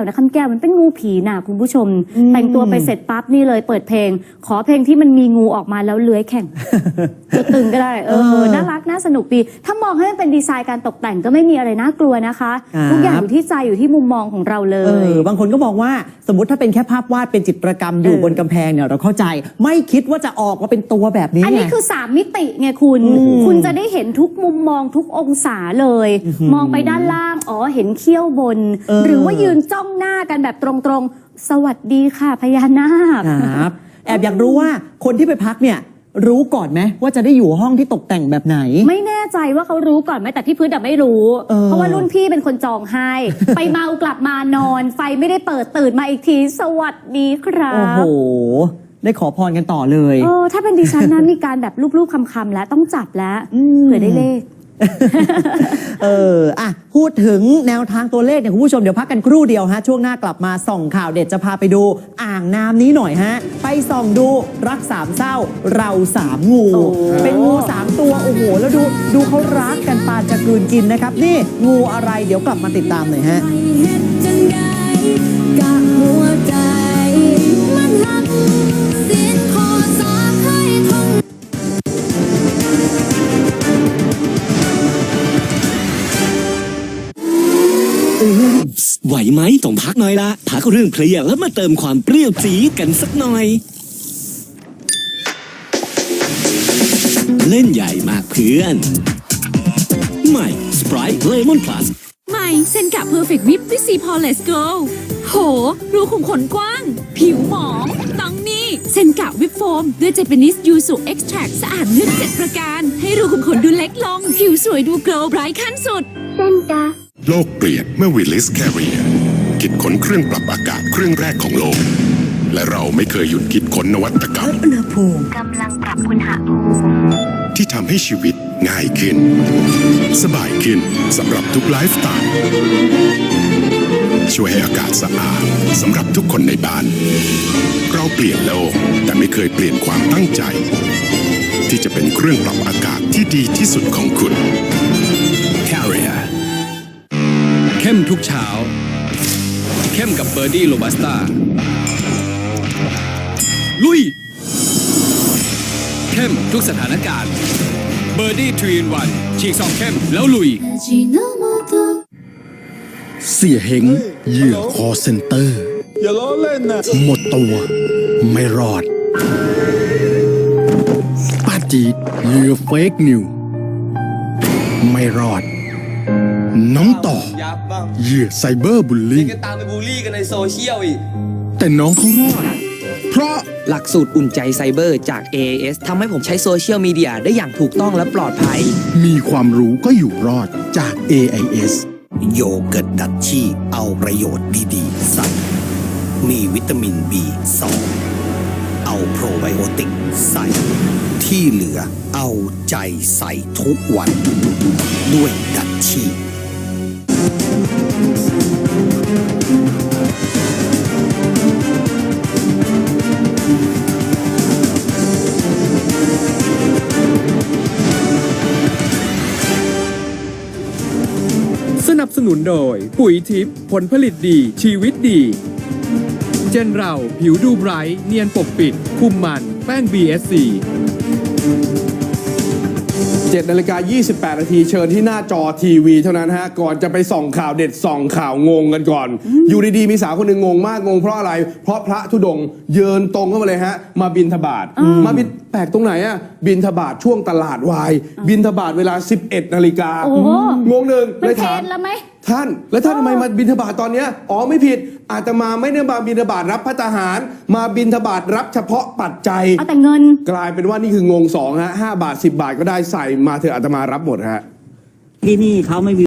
วนะคำแก้วมันเป็นงูผีน่ะคุณผู้ชมอืมแต่งตัวไปเสร็จปั๊บนี่เลยเปิดเพลง ขอเพลงที่มันมีงูออกมาแล้วเลื้อยแข่งตัวตึงก็ได้เอเอออน่ารักน่าสนุกดี ถ้ามองให้มันเป็นดีไซน์การตกแต่งก็ไม่มีอะไรน่ากลัวนะคะครับทุกอย่างอยู่ที่ใจอยู่ที่มุมมองของเราเลเอยอบางคนก็บอกว่าสมมติถ้าเป็นแค่ภาพวาดเป็นจิตรกรรมอยู่เออบนกำแพงเนี่ยเราเข้าใจ ไม่คิดว่าจะออกมาเป็นตัวแบบนี้ อันนี้ไงคือ 3 มิติไงคุณอืมคุณจะได้เห็นทุกมุมมองทุกองศาเลย มองไปด้านล่าง อ๋อเห็นเขี้ยวบนเออหรือว่ายืนจ้องหน้ากันแบบตรงๆ สวัสดีค่ะพญานาค ครับ แอบอยากรู้ว่าคนที่ไปพักเนี่ย รู้ก่อนไหมว่าจะได้อยู่ห้องที่ตกแต่งแบบไหน ไม่แน่ใจว่าเขารู้ก่อนไหมแต่พี่พื้นอะไม่รู้ เออ เพราะว่ารุ่นพี่เป็นคนจองให้ ไปเมากลับมานอน ไฟไม่ได้เปิดตื่นมาอีกที สวัสดีครัโอ้โหบได้ขอพรกันต่อเลย เออถ้าเป็นดิฉันนะ มีการแบบรูปๆคำๆแล้วต้องจับแล้วอืม เผื่อได้เลข เอออะพูดถึงแนวทางตัวเลขเนี่ยคุณผู้ชมเดี๋ยวพักกันครู่เดียวฮะ ช่วงหน้ากลับมาส่องข่าวเด็ดจะพาไปดูอ่างน้ำนี้หน่อยฮะ ไปส่องดูรักสามเศร้าเราสามงูโอ้เป็นงูสามตัว โอ้โห แล้วดูดูเขารักกันปานจะกลืนกินนะครับ นี่งูอะไรเดี๋ยวกลับมาติดตามหน่อยฮะ ไหวไหมต้องพักหน่อยละพักเรื่องเคลียร์แล้วมาเติมความเปรี้ยวจี๊ดกันสักหน่อย เล่นใหญ่มากเพื่อน ใหม่ Sprite Lemon Plus ใหม่เซนกะเพอร์เฟกต์วิปด้วยซีพอเลสโกโห รูขุมขนกว้าง ผิวหมองต้องนี่เซนกะวิปโฟม ด้วยเจแปนิสยูสุเอ็กซ์แทรสะอาดลึกเจ็ดประการ ให้รูขุมขนดูเล็กลง ผิวสวยดูโกลว์ไบรท์ขั้นสุด โลกเปลี่ยนเมื่อวิลลิสแคริเอร์คิดค้นเครื่องปรับอากาศเครื่องแรกของโลก และเราไม่เคยหยุดคิดค้นนวัตกรรมที่ทำให้ชีวิตง่ายขึ้น สบายขึ้นสำหรับทุกไลฟ์สไตล์ช่วยให้อากาศสะอาดสำหรับทุกคนในบ้าน เราเปลี่ยนโลก แต่ไม่เคยเปลี่ยนความตั้งใจ ที่จะเป็นเครื่องปรับอากาศที่ดีที่สุดของคุณ Carrier เข้มทุกเช้า เข้มกับเบอร์ดี้โรบัสต้า ลุย เข้มทุกสถานการณ์ เบอร์ดี้ทรีนวันฉีกสองเข้มแล้วลุย เสียเหงเหยื่อคอเซ็นเตอร์ อย่าล้อเล่นนะหมดตัว ไม่รอด ป้าจีเหยื่อเฟกนิว ไม่รอด น้องต่อยับบ้างเหยื่อไซเบอร์บุลลี่ ก็ตามไปบูลลี่กันในโซเชียลอีก แต่น้องเขารอด เพราะหลักสูตรอุ่นใจไซเบอร์จาก AAS ทำให้ผมใช้โซเชียลมีเดียได้อย่างถูกต้องและปลอดภัย มีความรู้ก็อยู่รอดจาก AIS โยเกิร์ตดัชชี่เอาประโยชน์ดีๆใส่มีวิตามิน B2 เอาโปรไบโอติกใส่ ที่เหลือเอาใจใส่ทุกวัน ด้วยดัชชี่ สนับสนุนโดย ปุ๋ยทิพย์ผลผลิตดี ชีวิตดี เจนเรา ผิวดูไบรท์เนียนปกปิด คุมมัน แป้ง BSC 7นาฬิกา28 นาทีเชิญที่หน้าจอทีวีเท่านั้นฮะ ก่อนจะไปส่องข่าวเด็ดส่องข่าวงงกันก่อน อยู่ดีๆ มีสาวคนหนึ่งงงมากงงเพราะอะไร เพราะพระธุดงค์เยินตรงเข้ามาเลยฮะ มาบินทบาทมาบินแปลกตรงไหนอะบินทบาทช่วงตลาดวาย บินทบาทเวลา 11 นาฬิกาโอ้โห งงหนึ่งมันเลยเพถาม นแล้วไหมท่าน แล้วท่านทำไมมาบินทบาทตอนเนี้ยอ๋อไม่ผิดอาตมาไม่ได้มาบินทบาทรับพระทหาร มาบินทบาทรับเฉพาะปัจจัย เอาแต่เงิน กลายเป็นว่านี่คืองงสองฮะห้าบาทสิบาทก็ได้ใส่มาเถอะอาตมารับหมดฮะ ที่นี่เขาไม่มี